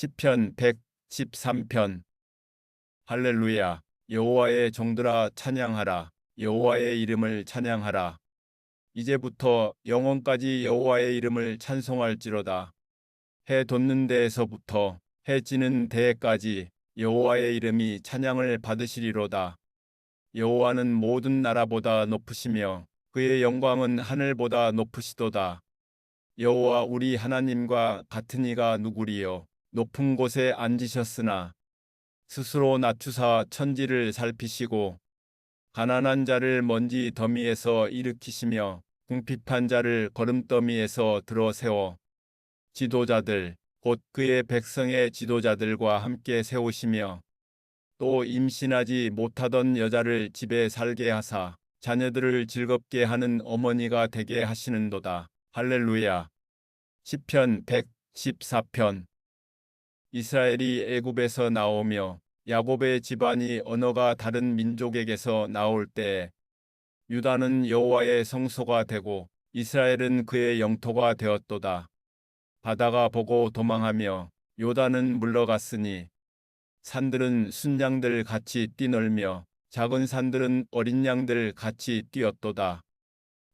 시편 113편. 할렐루야. 여호와의 종들아 찬양하라. 여호와의 이름을 찬양하라. 이제부터 영원까지 여호와의 이름을 찬송할지로다. 해 돋는 데에서부터 해 지는 데에까지 여호와의 이름이 찬양을 받으시리로다. 여호와는 모든 나라보다 높으시며 그의 영광은 하늘보다 높으시도다. 여호와 우리 하나님과 같은 이가 누구리요 높은 곳에 앉으셨으나 스스로 낮추사 천지를 살피시고 가난한 자를 먼지 더미에서 일으키시며 궁핍한 자를 거름더미에서 들어 세워 지도자들 곧 그의 백성의 지도자들과 함께 세우시며 또 임신하지 못하던 여자를 집에 살게 하사 자녀들을 즐겁게 하는 어머니가 되게 하시는도다. 할렐루야. 시편 114편 이스라엘이 애굽에서 나오며 야곱의 집안이 언어가 다른 민족에게서 나올 때 유다는 여호와의 성소가 되고 이스라엘은 그의 영토가 되었도다. 바다가 보고 도망하며 요단은 물러갔으니 산들은 순양들 같이 뛰놀며 작은 산들은 어린 양들 같이 뛰었도다.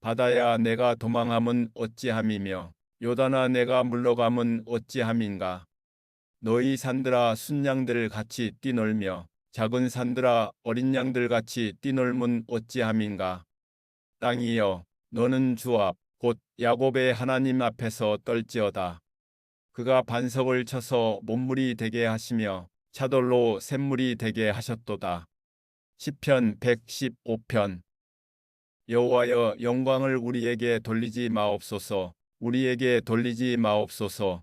바다야 내가 도망함은 어찌함이며 요단아 내가 물러감은 어찌함인가. 너희 산들아 순양들 같이 뛰놀며 작은 산들아 어린 양들 같이 뛰놀면 어찌함인가. 땅이여 너는 주 앞 곧 야곱의 하나님 앞에서 떨지어다. 그가 반석을 쳐서 몸물이 되게 하시며 차돌로 샘물이 되게 하셨도다. 시편 115편 여호와여 영광을 우리에게 돌리지 마옵소서 우리에게 돌리지 마옵소서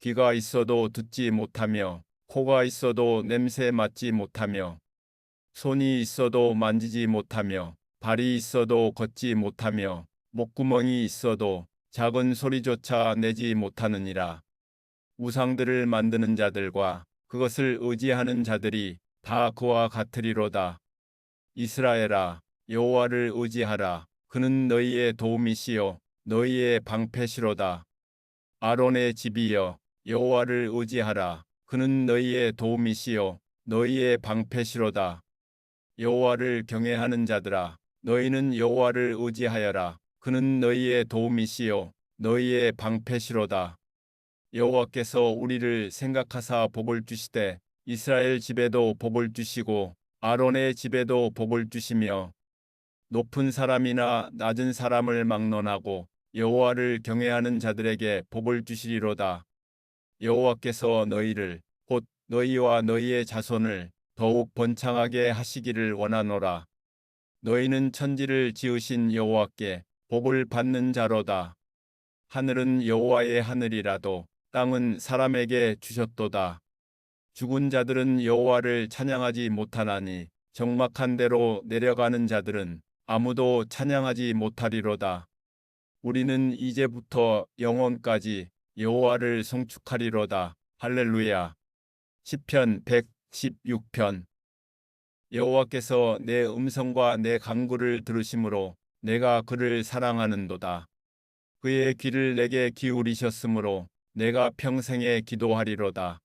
귀가 있어도 듣지 못하며 코가 있어도 냄새 맡지 못하며 손이 있어도 만지지 못하며 발이 있어도 걷지 못하며 목구멍이 있어도 작은 소리조차 내지 못하느니라. 우상들을 만드는 자들과 그것을 의지하는 자들이 다 그와 같으리로다. 이스라엘아 여호와를 의지하라. 그는 너희의 도움이시요 너희의 방패시로다. 아론의 집이여 여호와를 의지하라. 그는 너희의 도움이시요 너희의 방패시로다. 여호와를 경외하는 자들아 너희는 여호와를 의지하여라. 그는 너희의 도움이시요 너희의 방패시로다. 여호와께서 우리를 생각하사 복을 주시되 이스라엘 집에도 복을 주시고 아론의 집에도 복을 주시며 높은 사람이나 낮은 사람을 막론하고 여호와를 경외하는 자들에게 복을 주시리로다. 여호와께서 너희를 곧 너희와 너희의 자손을 더욱 번창하게 하시기를 원하노라. 너희는 천지를 지으신 여호와께 복을 받는 자로다. 하늘은 여호와의 하늘이라도 땅은 사람에게 주셨도다. 죽은 자들은 여호와를 찬양하지 못하나니 적막한 대로 내려가는 자들은 아무도 찬양하지 못하리로다. 우리는 이제부터 영원까지 여호와를 송축하리로다. 할렐루야. 시편 116편 여호와께서 내 음성과 내 간구를 들으심으로 내가 그를 사랑하는도다. 그의 귀를 내게 기울이셨으므로 내가 평생에 기도하리로다.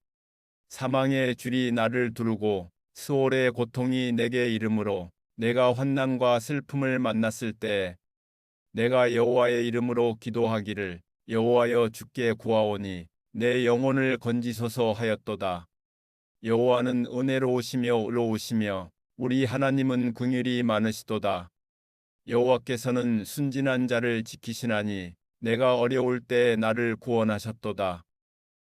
사망의 줄이 나를 두르고 수월의 고통이 내게 이름으로 내가 환난과 슬픔을 만났을 때 내가 여호와의 이름으로 기도하기를 여호와여 주께 구하오니 내 영혼을 건지소서 하였도다. 여호와는 은혜로우시며 의로우시며 우리 하나님은 긍휼이 많으시도다. 여호와께서는 순진한 자를 지키시나니 내가 어려울 때 나를 구원하셨도다.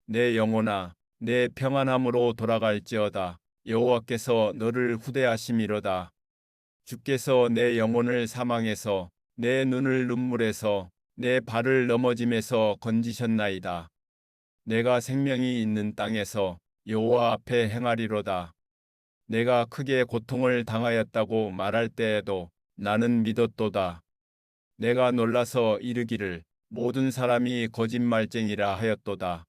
내 영혼아 내 평안함으로 돌아갈지어다. 여호와께서 너를 후대하심이로다. 주께서 내 영혼을 사망해서 내 눈을 눈물에서 내 발을 넘어짐에서 건지셨나이다. 내가 생명이 있는 땅에서 여호와 앞에 행하리로다. 내가 크게 고통을 당하였다고 말할 때에도 나는 믿었도다. 내가 놀라서 이르기를 모든 사람이 거짓말쟁이라 하였도다.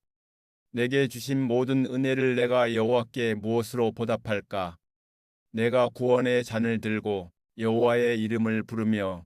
내게 주신 모든 은혜를 내가 여호와께 무엇으로 보답할까? 내가 구원의 잔을 들고 여호와의 이름을 부르며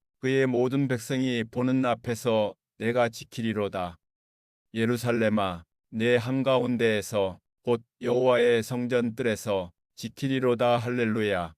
그의 모든 백성이 보는 앞에서 내가 지키리로다. 예루살렘아 내 한가운데에서 곧 여호와의 성전 뜰에서 지키리로다 할렐루야.